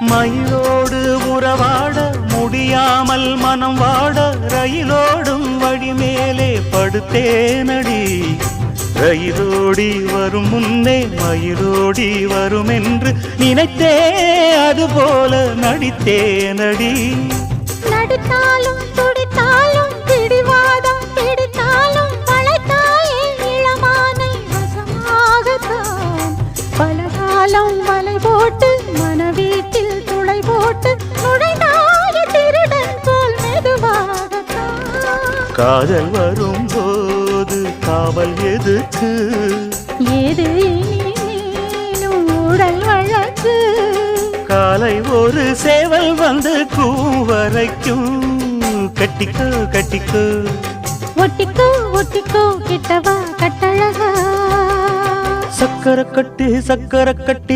மயிலோடு உறவாட முடியாமல் மனம் வாட ரயிலோடும் வழி மேலே படுத்தேனடி. ரயிலோடி வரும் முன்னே மயிலோடி வரும் என்று நினைத்தே அதுபோல நடித்தேனடி. நடித்தாலும் துடித்தாலும் பிடிவாதம் பிடித்தாலும் வளைத்தாயே இளமானை வசமாகத்தான். பலகாலம் வலை போட்டு நுழைந்தாய திருடன் போல் காதல் வரும்போது காவல் எதுக்கு? இனிமேலும் உடல் வழக்கு. காலை ஒரு சேவல் வந்து கூவரைக்கும் கட்டிக்கோ கட்டிக்கோ. ஒட்டிக்கோ ஒட்டிக்கோ கிட்டவா கட்டழகா. சக்கரை கட்டி சக்கரை கட்டி